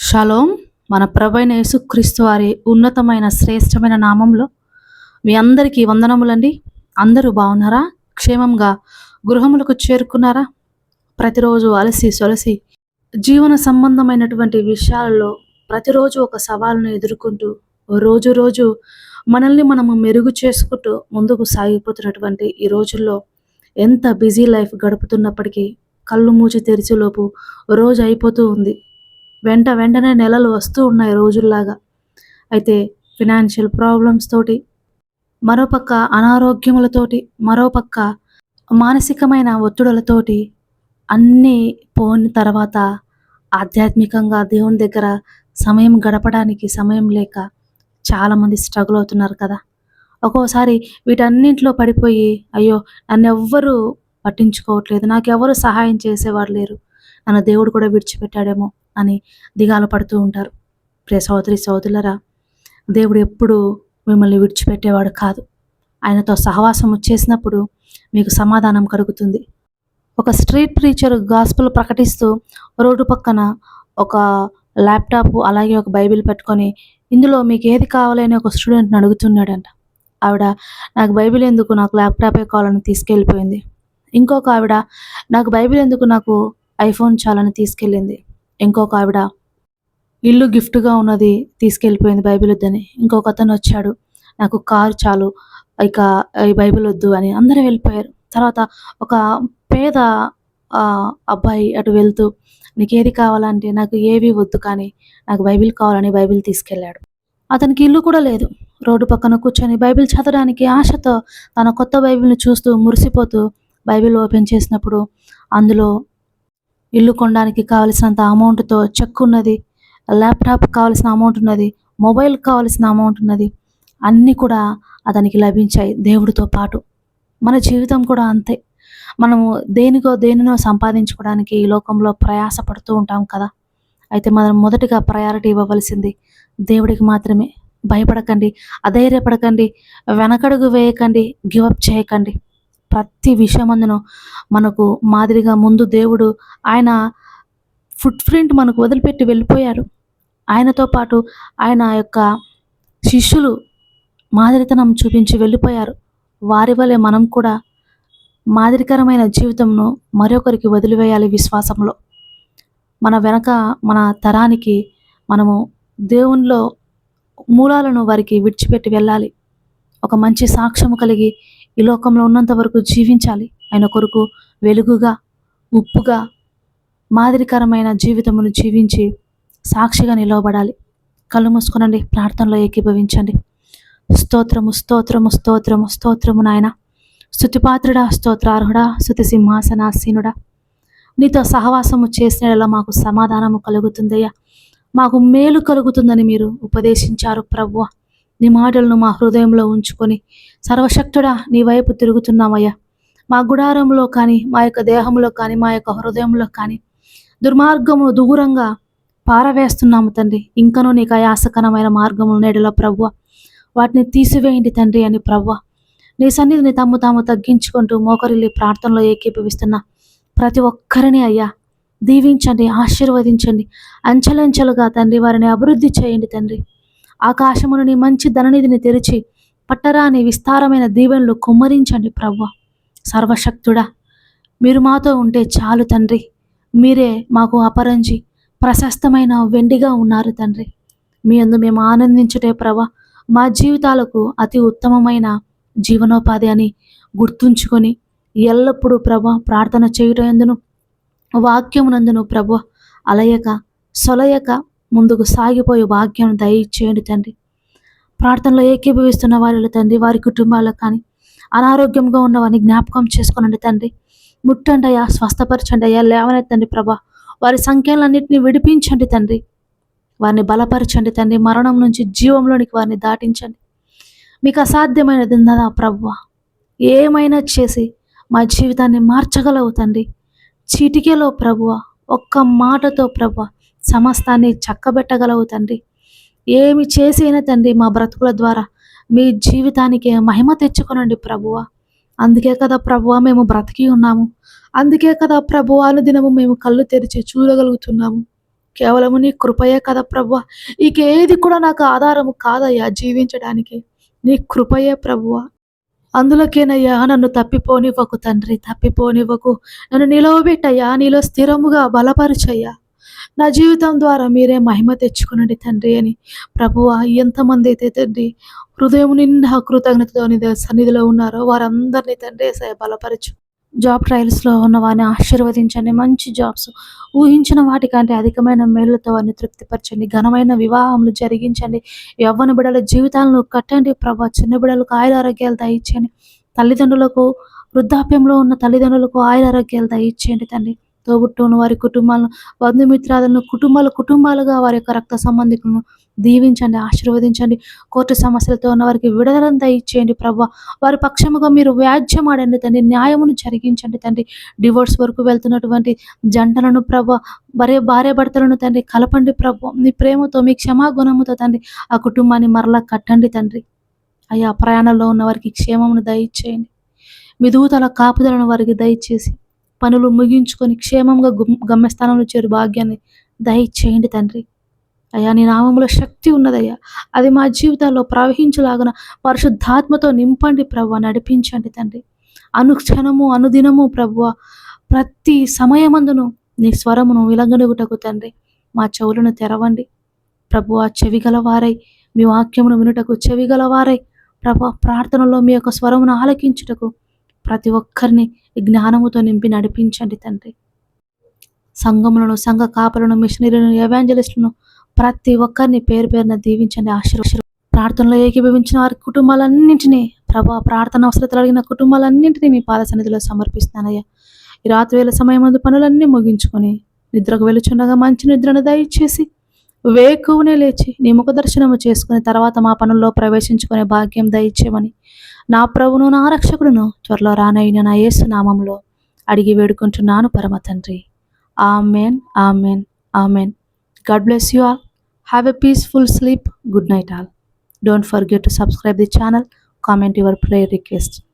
Shalom మన ప్రభైన యేసుక్రీస్తు వారి ఉన్నతమైన శ్రేష్టమైన నామంలో మీ అందరికీ వందనములండి. అందరూ బాగున్నారా? క్షేమంగా గృహములకు చేరుకున్నారా? ప్రతిరోజు అలసి సొలసి జీవన సంబంధమైనటువంటి విషయాలలో ప్రతిరోజు ఒక సవాలును ఎదుర్కొంటూ రోజు రోజు మనల్ని మనము మెరుగు చేసుకుంటూ ముందుకు సాగిపోతున్నటువంటి ఈ రోజుల్లో ఎంత బిజీ లైఫ్ గడుపుతున్నప్పటికీ కళ్ళు మూచి తెరిచేలోపు రోజు అయిపోతూ ఉంది. వెంట వెంటనే నెలలు వస్తూ ఉన్నాయి రోజుల్లాగా. అయితే ఫినాన్షియల్ ప్రాబ్లమ్స్ తోటి మరోపక్క అనారోగ్యములతోటి మరోపక్క మానసికమైన ఒత్తిడులతోటి అన్నీ పోయిన తర్వాత ఆధ్యాత్మికంగా దేవుని దగ్గర సమయం గడపడానికి సమయం లేక చాలామంది స్ట్రగుల్ అవుతున్నారు కదా. ఒక్కోసారి వీటన్నింటిలో పడిపోయి అయ్యో నన్ను ఎవ్వరూ పట్టించుకోవట్లేదు నాకెవరు సహాయం చేసేవారు లేరు. నన్ను దేవుడు కూడా విడిచిపెట్టాడేమో. అని దిగాలు పడుతూ ఉంటారు. ప్రియ సోదరి సోదరులరా దేవుడు ఎప్పుడు మిమ్మల్ని విడిచిపెట్టేవాడు కాదు. ఆయనతో సహవాసం చేసినప్పుడు మీకు సమాధానం కలుగుతుంది. ఒక స్ట్రీట్ ప్రీచర్ గాస్పుల్ ప్రకటిస్తూ రోడ్డు పక్కన ఒక ల్యాప్టాప్ అలాగే ఒక బైబిల్ పెట్టుకొని ఇందులో మీకు ఏది కావాలని ఒక స్టూడెంట్ని అడుగుతున్నాడంట. ఆవిడ నాకు బైబిల్ ఎందుకు? నాకు ల్యాప్టాపే కావాలని తీసుకెళ్ళిపోయింది. ఇంకొక ఆవిడ నాకు బైబిల్ ఎందుకు? నాకు ఐఫోన్ చాలని తీసుకెళ్ళింది. ఇంకొక ఆవిడ ఇల్లు గిఫ్ట్గా ఉన్నది తీసుకెళ్ళిపోయింది బైబిల్ వద్దని. ఇంకొక అతను వచ్చాడు. నాకు కారు చాలు ఇక ఈ బైబిల్ వద్దు అని అందరూ వెళ్ళిపోయారు. తర్వాత ఒక పేద అబ్బాయి అటు వెళ్తూ నీకు ఏది కావాలంటే నాకు ఏవి వద్దు కానీ నాకు బైబిల్ కావాలని బైబిల్ తీసుకెళ్ళాడు. అతనికి ఇల్లు కూడా లేదు. రోడ్డు పక్కన కూర్చొని బైబిల్ చదవడానికి ఆశతో తన కొత్త బైబిల్ని చూస్తూ మురిసిపోతూ బైబిల్ ఓపెన్ చేసినప్పుడు అందులో ఇల్లు కొనడానికి కావలసినంత అమౌంట్తో చెక్ ఉన్నది ల్యాప్టాప్ కావాల్సిన అమౌంట్ ఉన్నది మొబైల్ కావాల్సిన అమౌంట్ ఉన్నది అన్నీ కూడా అతనికి లభించాయి దేవుడితో పాటు. మన జీవితం కూడా అంతే. మనము దేనికో దేనినో సంపాదించుకోవడానికి ఈ లోకంలో ప్రయాసపడుతూ ఉంటాం కదా. అయితే మనం మొదటిగా ప్రయారిటీ ఇవ్వవలసింది దేవుడికి మాత్రమే. భయపడకండి అధైర్యపడకండి వెనకడుగు వేయకండి గివప్ చేయకండి. ప్రతి విషయమందును మనకు మాదిరిగా ముందు దేవుడు ఆయన ఫుట్ ప్రింట్ మనకు వదిలిపెట్టి వెళ్ళిపోయారు. ఆయనతో పాటు ఆయన యొక్క శిష్యులు మాదిరితనం చూపించి వెళ్ళిపోయారు. వారి వలె మనం కూడా మాదిరికరమైన జీవితంను మరొకరికి వదిలివేయాలి విశ్వాసంలో. మన వెనక మన తరానికి మనము దేవునిలో మూలాలను వారికి విడిచిపెట్టి వెళ్ళాలి. ఒక మంచి సాక్ష్యము కలిగి ఈ లోకంలో ఉన్నంత వరకు జీవించాలి. ఆయన కొరకు వెలుగుగా ఉప్పుగా మాదిరికరమైన జీవితమును జీవించి సాక్షిగా నిలవబడాలి. కళ్ళు మూసుకునండి ప్రార్థనలో ఏకీభవించండి. స్తోత్రము స్తోత్రము స్తోత్రము స్తోత్రము నాయన. స్థుతిపాత్రుడా స్తోత్రార్హుడా స్థుతి సింహాసనాసీనుడా. నీతో సహవాసము చేసిన మాకు సమాధానము కలుగుతుందయ్యా. మాకు మేలు కలుగుతుందని మీరు ఉపదేశించారు ప్రభువ. నీ మాటలను మా హృదయంలో ఉంచుకొని సర్వశక్తుడా నీ వైపు తిరుగుతున్నామయ్యా. మా గుడారంలో కానీ మా యొక్క దేహంలో కానీ మా యొక్క హృదయంలో కానీ దుర్మార్గము దూరంగా పారవేస్తున్నాము తండ్రి. ఇంకనూ నీకు ఆయాసకరమైన మార్గములు నేడలో ప్రవ్వ వాటిని తీసివేయండి తండ్రి అని ప్రవ్వ నీ సన్నిధిని తమ్ము తాము తగ్గించుకుంటూ మోకరిల్లి ప్రార్థనలో ఏకీభవిస్తున్న ప్రతి ఒక్కరిని అయ్యా దీవించండి ఆశీర్వదించండి అంచెలంచెలుగా తండ్రి వారిని అభివృద్ధి చేయండి తండ్రి. ఆకాశమును నీ మంచి ధననిధిని తెరిచి పట్టరాని విస్తారమైన దీవెనలు కుమ్మరించండి ప్రవ్వ. సర్వశక్తుడా మీరు మాతో ఉంటే చాలు తండ్రి. మీరే మాకు అపరంజి ప్రశస్తమైన వెండిగా ఉన్నారు తండ్రి. మీ అందు మేము ఆనందించుటే ప్రభ మా జీవితాలకు అతి ఉత్తమమైన జీవనోపాధి అని గుర్తుంచుకొని ఎల్లప్పుడూ ప్రభ ప్రార్థన చేయుటందును వాక్యమునందును ప్రభ అలయక సొలయక ముందుకు సాగిపోయే భాగ్యం దయచేయండి తండ్రి. ప్రార్థనలో ఏకీభవిస్తున్న వారిలో తండ్రి వారి కుటుంబాలకు కానీ అనారోగ్యంగా ఉన్న వారిని జ్ఞాపకం చేసుకోనండి తండ్రి. ముట్టండి అయ్యా స్వస్థపరచండి అయ్యా లేవనెత్తండి ప్రభా. వారి సంఖ్యలన్నింటినీ విడిపించండి తండ్రి. వారిని బలపరచండి తండ్రి. మరణం నుంచి జీవంలోనికి వారిని దాటించండి. మీకు అసాధ్యమైనది ఉన్నదా ప్రభు? ఏమైనా చేసి మా జీవితాన్ని మార్చగలవు తండ్రి. చీటికేలో ప్రభువ ఒక్క మాటతో ప్రభు సమస్తాన్ని చక్కబెట్టగలవు తండ్రి. ఏమి చేసిన తండ్రి మా బ్రతుకుల ద్వారా మీ జీవితానికి మహిమ తెచ్చుకొనండి ప్రభువ. అందుకే కదా ప్రభువ మేము బ్రతికి ఉన్నాము. అందుకే కదా ప్రభు అనుదినము మేము కళ్ళు తెరిచి చూడగలుగుతున్నాము. కేవలము నీ కృపయే కదా ప్రభువ. ఇక ఏది కూడా నాకు ఆధారము కాదయ్యా జీవించడానికి. నీ కృపయే ప్రభువ. అందులోకేనయ్యా నన్ను తప్పిపోనివ్వకు తండ్రి తప్పిపోనివ్వకు. నన్ను నిలవబెట్టయ్యా నీలో స్థిరముగా బలపరుచయ్యా. నా జీవితం ద్వారా మీరే మహిమ తెచ్చుకునండి తండ్రి అని ప్రభువ ఎంతమంది అయితే తండ్రి హృదయం నిండా కృతజ్ఞతతో సన్నిధిలో ఉన్నారో వారందరినీ తండ్రి బలపరచు. జాబ్ ట్రయల్స్లో ఉన్న వారిని ఆశీర్వదించండి. మంచి జాబ్స్ ఊహించిన వాటికంటే అధికమైన మేళ్ళతో వారిని తృప్తిపరచండి. ఘనమైన వివాహములు జరిగించండి. యవ్వన బిడల జీవితాలను కట్టండి ప్రభా. చిన్న బిడలకు ఆయుర ఆరోగ్యాలు దయచేయండి. తల్లిదండ్రులకు వృద్ధాప్యంలో ఉన్న తల్లిదండ్రులకు ఆయుర ఆరోగ్యాలు దయచేయండి తండ్రి. తోబుట్టును వారి కుటుంబాలను బంధుమిత్రాలను కుటుంబాల కుటుంబాలుగా వారి యొక్క రక్త సంబంధికులను దీవించండి ఆశీర్వదించండి. కోర్టు సమస్యలతో ఉన్న వారికి విడుదలను దయచేయండి ప్రభా. వారి పక్షముగా మీరు వ్యాజ్యం ఆడండి తండ్రి. న్యాయమును జరిగించండి తండ్రి. డివోర్స్ వరకు వెళ్తున్నటువంటి జంటలను ప్రభ భార్య భార్య భర్తలను తండ్రి కలపండి ప్రభు. మీ ప్రేమతో మీ క్షమాగుణముతో తండ్రి ఆ కుటుంబాన్ని మరలా కట్టండి తండ్రి. అయ్యా ప్రయాణంలో ఉన్న వారికి క్షేమమును దయచేయండి. మీ దూతల కాపుదలను వారికి దయచేసి పనులు ముగించుకొని క్షేమంగా గమ్యస్థానంలో చేరు భాగ్యాన్ని దయచేయండి తండ్రి. అయ్యా నీ నామంలో శక్తి ఉన్నదయ్యా. అది మా జీవితాల్లో ప్రవహించలాగన పరిశుద్ధాత్మతో నింపండి ప్రభు నడిపించండి తండ్రి. అనుక్షణము అనుదినము ప్రభువ ప్రతి సమయమందును నీ స్వరమును విలంగనుగుటకు తండ్రి. మా చెవులను తెరవండి. ప్రభువ చెవిగలవారై మీ వాక్యమును వినుటకు చెవిగలవారై ప్రభు ప్రార్థనలో మీ యొక్క స్వరమును ఆలకించుటకు ప్రతి ఒక్కరిని జ్ఞానముతో నింపి నడిపించండి తండ్రి. సంఘములను సంఘ కాపలను మిషనరీలను ఎవాంజలిస్టులను ప్రతి ఒక్కరిని పేరు పేరున దీవించండి ఆశీర్వాద ప్రార్థనలో ఏకీభవించిన వారి కుటుంబాలన్నింటినీ ప్రభా ప్రార్థన అవసరతలు అడిగిన కుటుంబాలన్నింటినీ మీ పాద సన్నిధిలో సమర్పిస్తానయ్యా ఈ రాత్రి వేళ సమయం ముందు పనులన్నీ ముగించుకొని నిద్రకు వెలుచుండగా మంచి నిద్రను దయచేసి వేకువనే లేచి నీ ముఖ దర్శనము చేసుకుని తర్వాత మా పనుల్లో ప్రవేశించుకునే భాగ్యం దయచేయమని. నా ప్రభును నా రక్షకుడును త్వరలో రానైన నా యేసు నామంలో అడిగి వేడుకుంటున్నాను పరమ తండ్రి. Amen amen amen. God bless you all. Have a peaceful sleep. Good night all. Don't forget to subscribe the channel. Comment your prayer request.